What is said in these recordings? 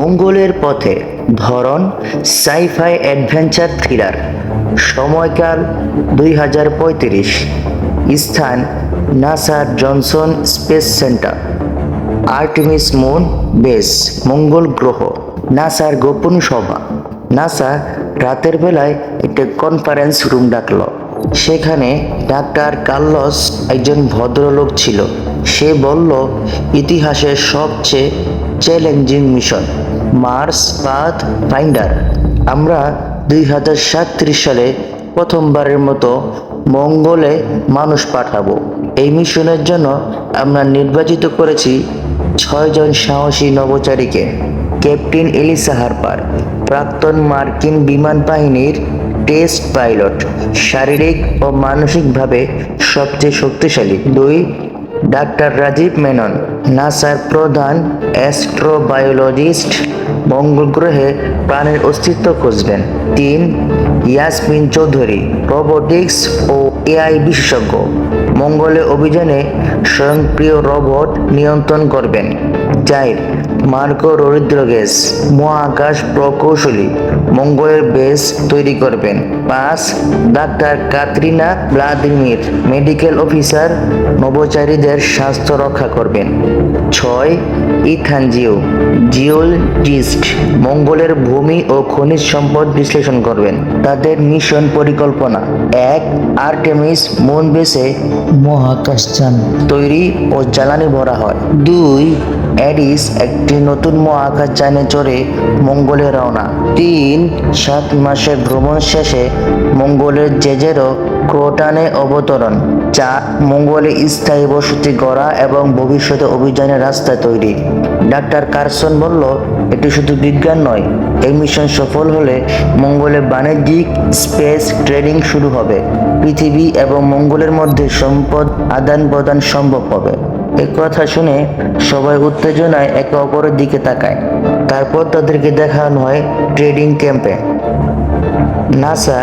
মঙ্গলের পথে ধরন সাইফাই অ্যাডভেঞ্চার থ্রিলার সময়কাল দুই হাজার পঁয়ত্রিশ, স্থান নাসার Johnson space centre, Artemis moon base, মঙ্গল গ্রহ, নাসার গোপন সভা, নাসা রাতের বেলায় একটা কনফারেন্স রুম ডাকল, সেখানে ডাক্তার কার্লস একজন ভদ্রলোক ছিল। সে বলল, ইতিহাসের সবচেয়ে challenging mission Mars Pathfinder আমরা দুই হাজার সাতত্রিশ সালে প্রথমবারের মতো মঙ্গলে মানুষ পাঠাবো। এই মিশনের জন্য আমরা নির্বাচিত করেছি ছয়জন সাহসী নভোচারীকে। ক্যাপ্টেন এলিসা হারপার, প্রাক্তন মার্কিন বিমান বাহিনীর টেস্ট পাইলট, শারীরিক ও মানসিকভাবে সবচেয়ে শক্তিশালী দুই ডাক্তার রাজীব মেনন, নাসার প্রধান অ্যাস্ট্রোবায়োলজিস্ট, মঙ্গল গ্রহে প্রাণের অস্তিত্ব খুঁজবেন। তিন, ইয়াসমিন চৌধুরী, রোবোটিক্স ও এআই বিশেষজ্ঞ। মঙ্গলে অভিযানে স্বয়ংক্রিয় রোবট নিয়ন্ত্রণ করবেন। চার মার্কো ররিদ্রগেস মহাকাশ প্রকৌশলী, মঙ্গলের বেস তৈরি করবেন। পাঁচ, doctor Katrina Vladimir, medical officer নবচারীদের স্বাস্থ্য রক্ষা করবেন। ছয় ইথান জিও, জিওলজিস্ট মঙ্গলের ভূমি ও খনিজ সম্পদ বিশ্লেষণ করবেন। তাদের মিশন পরিকল্পনা, এক, আর্টেমিস মন বেসে মহাকাশযান তৈরি ও জ্বালানি ভরা হয়। দুই, অ্যাডিস একটি নতুন মহাকাশযানে চড়ে মঙ্গলে রওনা। তিন, সাত মাসের ভ্রমণ শেষে মঙ্গলের জেজেরও ক্রোটানে অবতরণ চার মঙ্গলে স্থায়ী বসতি গড়া এবং ভবিষ্যতে অভিযানের রাস্তা তৈরি। ডাক্তার কারসন বলল, এটি শুধু বিজ্ঞান নয়, এই মিশন সফল হলে মঙ্গলে বাণিজ্যিক স্পেস ট্রেডিং শুরু হবে। পৃথিবী এবং মঙ্গলের মধ্যে সম্পদ আদান প্রদান সম্ভব হবে। এ কথা শুনে সবাই উত্তেজনায় একে অপরের দিকে তাকায়। তারপর তাদেরকে দেখানো হয় ট্রেডিং ক্যাম্পে। নাসা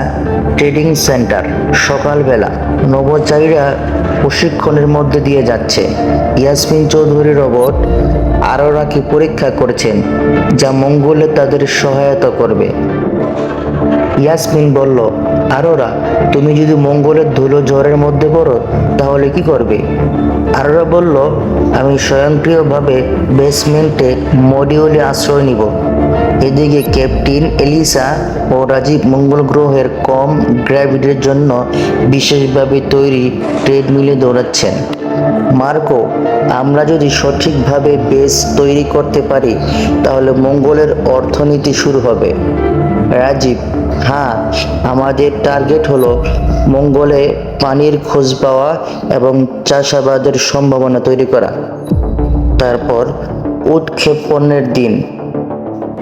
ট্রেডিং সেন্টার সকালবেলা নভোচারীরা প্রশিক্ষণের মধ্যে দিয়ে যাচ্ছে। ইয়াসমিন চৌধুরী রোবট আরোরাকে পরীক্ষা করছেন, যা মঙ্গলে তাদের সহায়তা করবে। ইয়াসমিন বলল, আরোরা, তুমি যদি মঙ্গলের ধুলো জ্বরের মধ্যে পড়ো, তাহলে কি করবে? আরোরা বলল, আমি স্বয়ংক্রিয়ভাবে বেসমেন্টে মডিউলে আশ্রয় নিব। এদিকে ক্যাপ্টেন এলিসা ও রাজীব মঙ্গল গ্রহের কম গ্র্যাভিটির জন্য বিশেষভাবে তৈরি ট্রেডমিলে দৌড়াচ্ছেন। মার্কো, আমরা যদি সঠিকভাবে বেস তৈরি করতে পারি, তাহলে মঙ্গলের অর্থনীতি শুরু হবে। রাজীব হ্যাঁ আমাদের টার্গেট হলো মঙ্গলে পানির খোঁজ পাওয়া এবং চাষাবাদের সম্ভাবনা তৈরি করা। তারপর উৎক্ষেপণের দিন।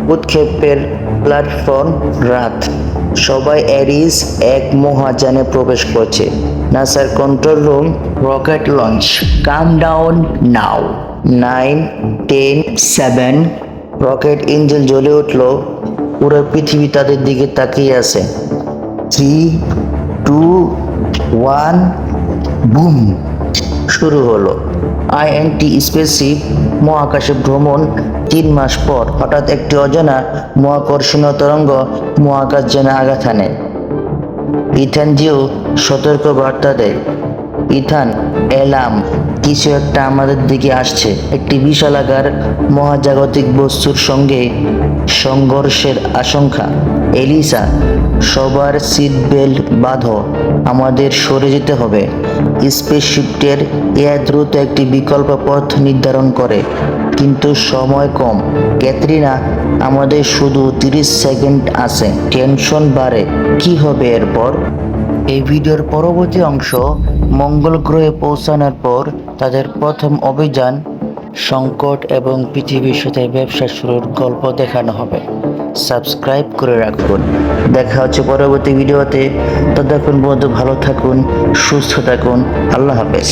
উৎক্ষেপের প্ল্যাটফর্ম রাত। সবাই অ্যারিস এক মহাযানে প্রবেশ করছে। নাসার control room rocket launch countdown now nine ten seven rocket engine জ্বলে উঠল। পুরো পৃথিবী তাদের দিকে তাকিয়ে আছে। থ্রি টু ওয়ান বুম শুরু হলো। আইএনটি স্পেসশিপ মহাকাশে ভ্রমণ তিন মাস পর, হঠাৎ একটি অজানা মহাকর্ষণীয় তরঙ্গ মহাকাশ জেনে আঘাত হানে। ইথান জিও সতর্ক বার্তা দেয়। ইথান এলাম কিছু একটা আমাদের দিকে আসছে। একটি বিশালাকার মহাজাগতিক বস্তুর সঙ্গে সংঘর্ষের আশঙ্কা। এলিসা, সবার সিট বেল্ট বাঁধো, আমাদের সরে যেতে হবে। স্পেসশিপটের এয়া দ্রুত একটি বিকল্প পথ নির্ধারণ করে। কিন্তু সময় কম। ক্যাথরিনা, আমাদের শুধু তিরিশ সেকেন্ড আছে। টেনশন বাড়ে। কি হবে এরপর? এই ভিডিওর পরবর্তী অংশ মঙ্গল গ্রহে পৌঁছানোর পর তাদের প্রথম অভিযান সংকট এবং পৃথিবীর সাথে ব্যবসা শুরুর গল্প দেখানো হবে। সাবস্ক্রাইব করে রাখুন। দেখা হচ্ছে পরবর্তী ভিডিওতে। ততক্ষণ পর্যন্ত ভালো থাকুন, সুস্থ থাকুন। আল্লাহ হাফেজ।